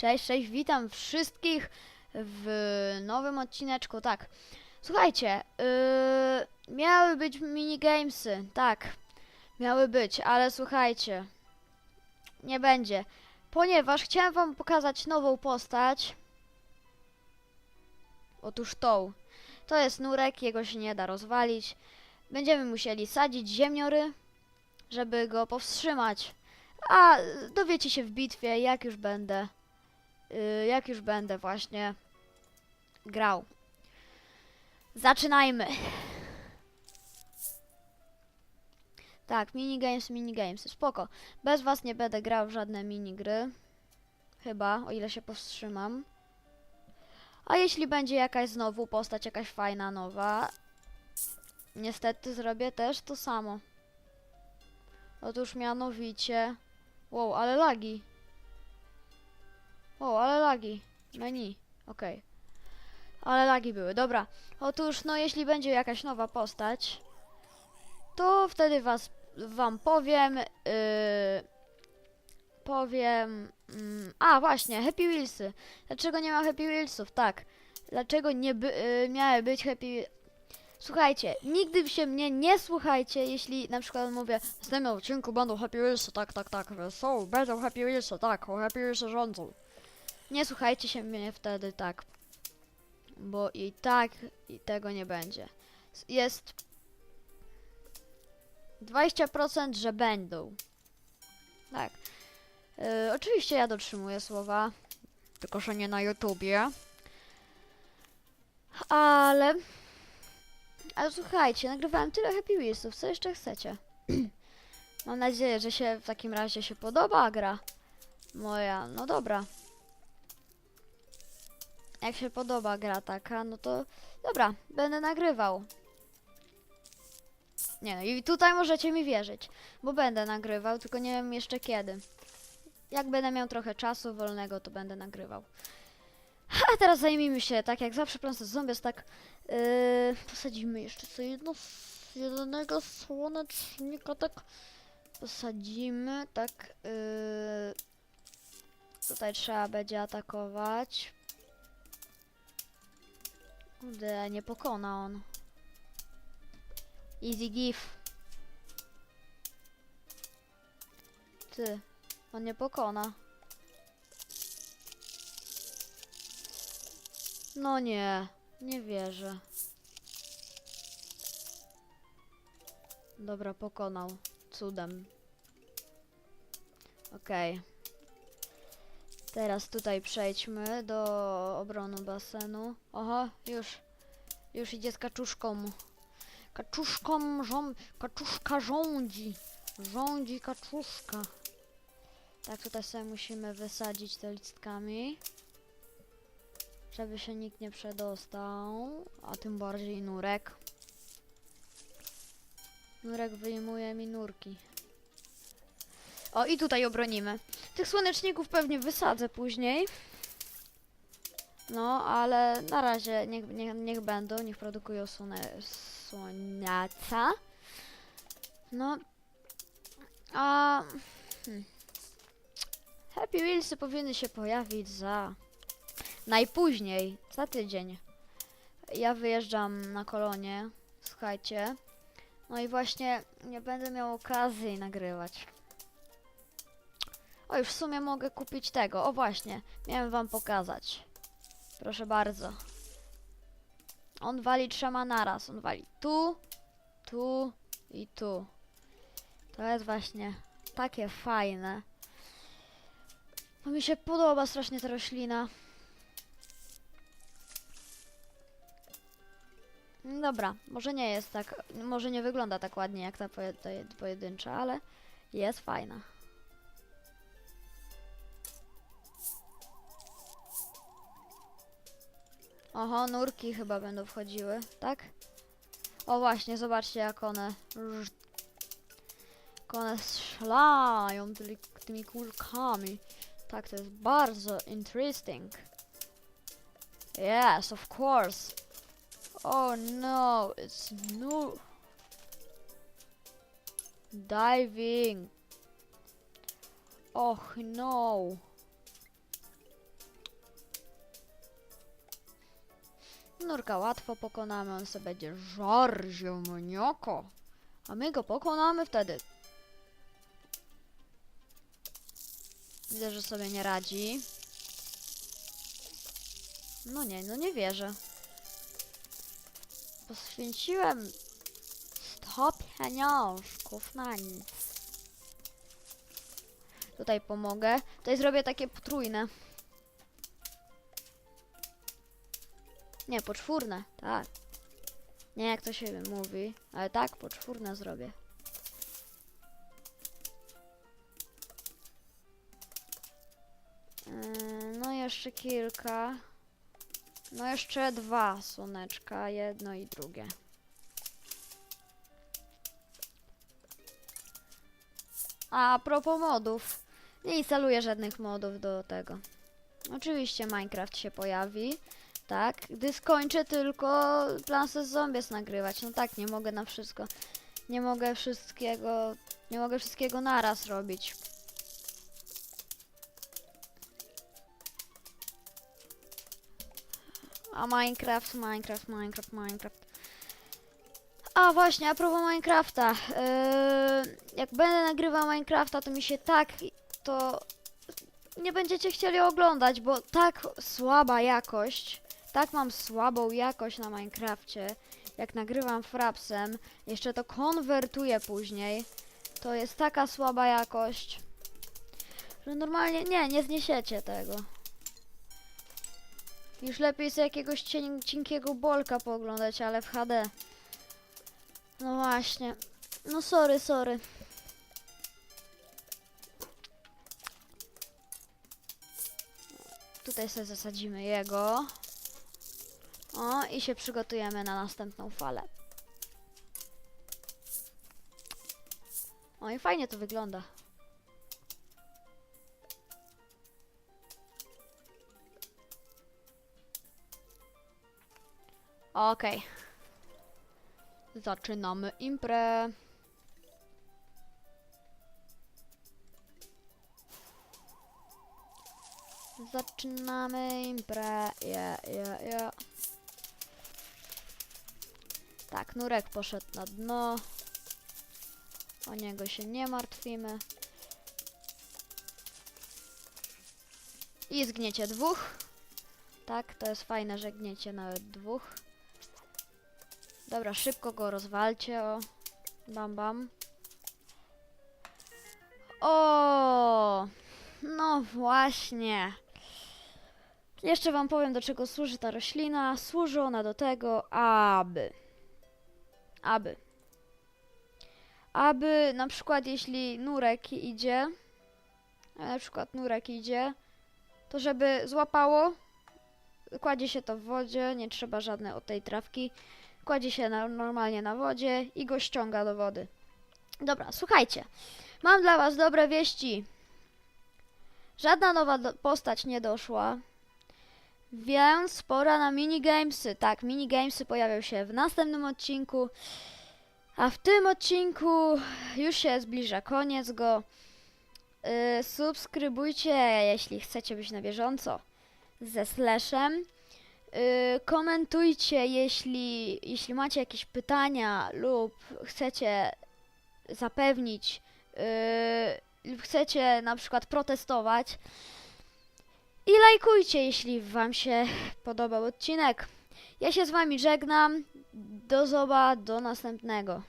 Cześć, cześć, witam wszystkich w nowym odcineczku. Tak, słuchajcie, yy, miały być minigamesy, tak, miały być, ale słuchajcie, nie będzie, ponieważ chciałem wam pokazać nową postać. Otóż tą. To jest nurek, jego się nie da rozwalić. Będziemy musieli sadzić ziemniory, żeby go powstrzymać. A dowiecie się w bitwie, jak już będę. Y, jak już będę właśnie grał. Zaczynajmy. Tak, minigames, minigames. Spoko. Bez was nie będę grał w żadne minigry. Chyba, o ile się powstrzymam. A jeśli będzie jakaś znowu postać, jakaś fajna, nowa, niestety zrobię też to samo. Otóż mianowicie... Wow, ale lagi. Wow, ale lagi. Menu. Okej. Ale lagi były. Dobra. Otóż, no jeśli będzie jakaś nowa postać, to wtedy was, wam powiem. Yy, powiem... Mm, a, właśnie, Happy Wheelsy. Dlaczego nie ma Happy Wheelsów? Tak. Dlaczego nie by, yy, miały być Happy Słuchajcie, nigdy się mnie nie słuchajcie, jeśli na przykład mówię w następnym odcinku będą Happy Wheelsy, tak, tak, tak, są, będą Happy Wheelsy, tak, o Happy Wheelsy rządzą. Nie słuchajcie się mnie wtedy tak, bo i tak i tego nie będzie. Jest 20%, że będą. Tak. Yy, oczywiście ja dotrzymuję słowa, tylko że nie na YouTubie. Ale ale słuchajcie, nagrywałem tyle Happy Wheelsów, co jeszcze chcecie? Mam nadzieję, że się w takim razie się podoba gra moja. No dobra. Jak się podoba gra taka, no to dobra, będę nagrywał. Nie no, i tutaj możecie mi wierzyć, bo będę nagrywał, tylko nie wiem jeszcze kiedy. Jak będę miał trochę czasu wolnego, to będę nagrywał. A teraz zajmijmy się, tak jak zawsze, z zombies, tak Yy, posadzimy jeszcze co jedno, jednego słonecznika, tak posadzimy, tak yy, tutaj trzeba będzie atakować. Kurde, nie pokona on. Easy give. Ty, on nie pokona. No nie. Nie wierzę. Dobra, pokonał. Cudem. Okej. Teraz tutaj przejdźmy do obrony basenu. Oho, już. Już idzie z kaczuszką. Kaczuszką rząd... Kaczuszka rządzi. Rządzi kaczuszka. Tak, tutaj sobie musimy wysadzić te listkami żeby się nikt nie przedostał, a tym bardziej nurek. Nurek wyjmuje mi nurki. O, i tutaj obronimy. Tych słoneczników pewnie wysadzę później. No, ale na razie niech, niech, niech będą, niech produkują słone, słoniaca. No. A... Hmm. Happy Wheelsy powinny się pojawić za... Najpóźniej, za tydzień. Ja wyjeżdżam na kolonie, słuchajcie. No i właśnie nie będę miał okazji nagrywać. O, już w sumie mogę kupić tego. O właśnie, miałem wam pokazać. Proszę bardzo. On wali trzema naraz. On wali tu, tu i tu. To jest właśnie takie fajne. No mi się podoba strasznie ta roślina. Mm, Dobra, może nie jest tak, może nie wygląda tak ładnie jak ta poje, ta jed- pojedyncza, ale jest fajna. Oho, nurki chyba będą wchodziły, tak? O właśnie, zobaczcie jak one... Jak one szlają tymi, tymi kulkami. Tak, to jest bardzo interesting. Yes, of course. Oh no, it's no diving. Oh no. Nurka łatwo pokonamy, on sobie będzie żar ziemniako. A my go pokonamy wtedy. Widzę, że sobie nie radzi. No nie, no nie wierzę. Poświęciłem 100 pieniążków na nic. Tutaj pomogę. Tutaj zrobię takie potrójne. Nie, poczwórne, tak. Nie jak to się mówi, ale tak, poczwórne zrobię. Yy, No jeszcze kilka. No jeszcze dwa słoneczka, jedno i drugie. A, a propos modów. Nie instaluję żadnych modów do tego. Oczywiście Minecraft się pojawi. Tak, gdy skończę tylko Plants Zombies nagrywać. No tak, nie mogę na wszystko. Nie mogę wszystkiego. Nie mogę wszystkiego naraz robić. A Minecraft, Minecraft, Minecraft, Minecraft. A właśnie, a propos Minecrafta. Yy, jak będę nagrywał Minecrafta, to mi się tak to nie będziecie chcieli oglądać, bo tak słaba jakość, tak mam słabą jakość na Minecrafcie, jak nagrywam frapsem, jeszcze to konwertuję później, to jest taka słaba jakość, że normalnie nie, nie zniesiecie tego. Już lepiej z jakiegoś cien- cienkiego bolka pooglądać, ale w HD. No właśnie. No sorry, sorry. Tutaj sobie zasadzimy jego. O, i się przygotujemy na następną falę. O, i fajnie to wygląda. Okej. Zaczynamy imprę. Zaczynamy imprę. Ja, ja, ja. Tak, nurek poszedł na dno. O niego się nie martwimy. I zgniecie dwóch. Tak, to jest fajne, że gniecie nawet dwóch. Dobra, szybko go rozwalcie, o. Bam, bam. O, no właśnie. Jeszcze wam powiem, do czego służy ta roślina. Służy ona do tego, aby... Aby. Aby na przykład jeśli nurek idzie, a na przykład nurek idzie, to żeby złapało, kładzie się to w wodzie, nie trzeba żadnej od tej trawki, kładzie się na, normalnie na wodzie i go ściąga do wody. Dobra, słuchajcie, mam dla was dobre wieści. Żadna nowa postać nie doszła, więc pora na minigamesy. Tak, minigamesy pojawią się w następnym odcinku. A w tym odcinku już się zbliża koniec go. Yy, subskrybujcie, jeśli chcecie być na bieżąco ze slashem. Yy, komentujcie, jeśli, jeśli macie jakieś pytania lub chcecie zapewnić, yy, lub chcecie na przykład protestować. I lajkujcie, jeśli Wam się podobał odcinek. Ja się z Wami żegnam. Do zoba, do następnego.